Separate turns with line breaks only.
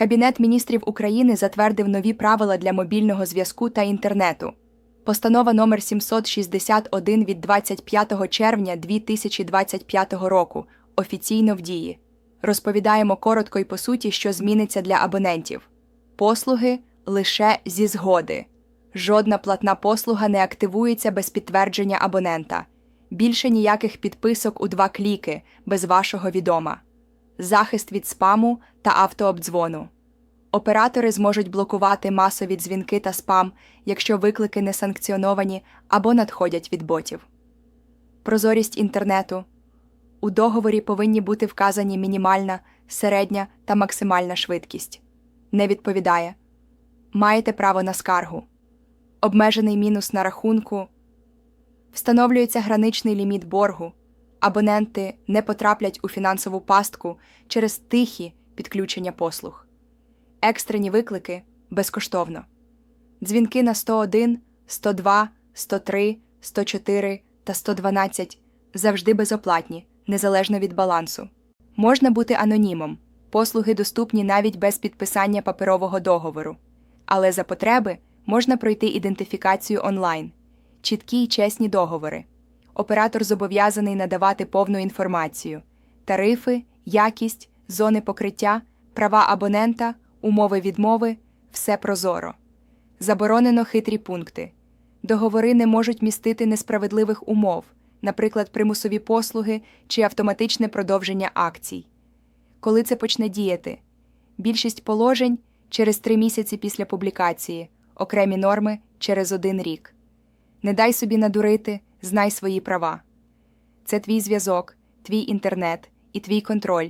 Кабінет міністрів України затвердив нові правила для мобільного зв'язку та інтернету. Постанова номер 761 від 25 червня 2025 року офіційно в дії. Розповідаємо коротко і по суті, що зміниться для абонентів. Послуги лише зі згоди. Жодна платна послуга не активується без підтвердження абонента. Більше ніяких підписок у два кліки без вашого відома. Захист від спаму та автообдзвону. Оператори зможуть блокувати масові дзвінки та спам, якщо виклики не санкціоновані або надходять від ботів. Прозорість інтернету. У договорі повинні бути вказані мінімальна, середня та максимальна швидкість. Не відповідає. Маєте право на скаргу. Обмежений мінус на рахунку. Встановлюється граничний ліміт боргу. Абоненти не потраплять у фінансову пастку через тихі підключення послуг. Екстрені виклики безкоштовно. Дзвінки на 101, 102, 103, 104 та 112 завжди безоплатні, незалежно від балансу. Можна бути анонімом. Послуги доступні навіть без підписання паперового договору. Але за потреби можна пройти ідентифікацію онлайн, чіткі й чесні договори. Оператор зобов'язаний надавати повну інформацію: тарифи, якість, зони покриття, права абонента, умови відмови все прозоро. Заборонено хитрі пункти. Договори не можуть містити несправедливих умов, наприклад, примусові послуги чи автоматичне продовження акцій. Коли це почне діяти? Більшість положень через три місяці після публікації, окремі норми через один рік. Не дай собі надурити, знай свої права. Це твій зв'язок, твій інтернет і твій контроль.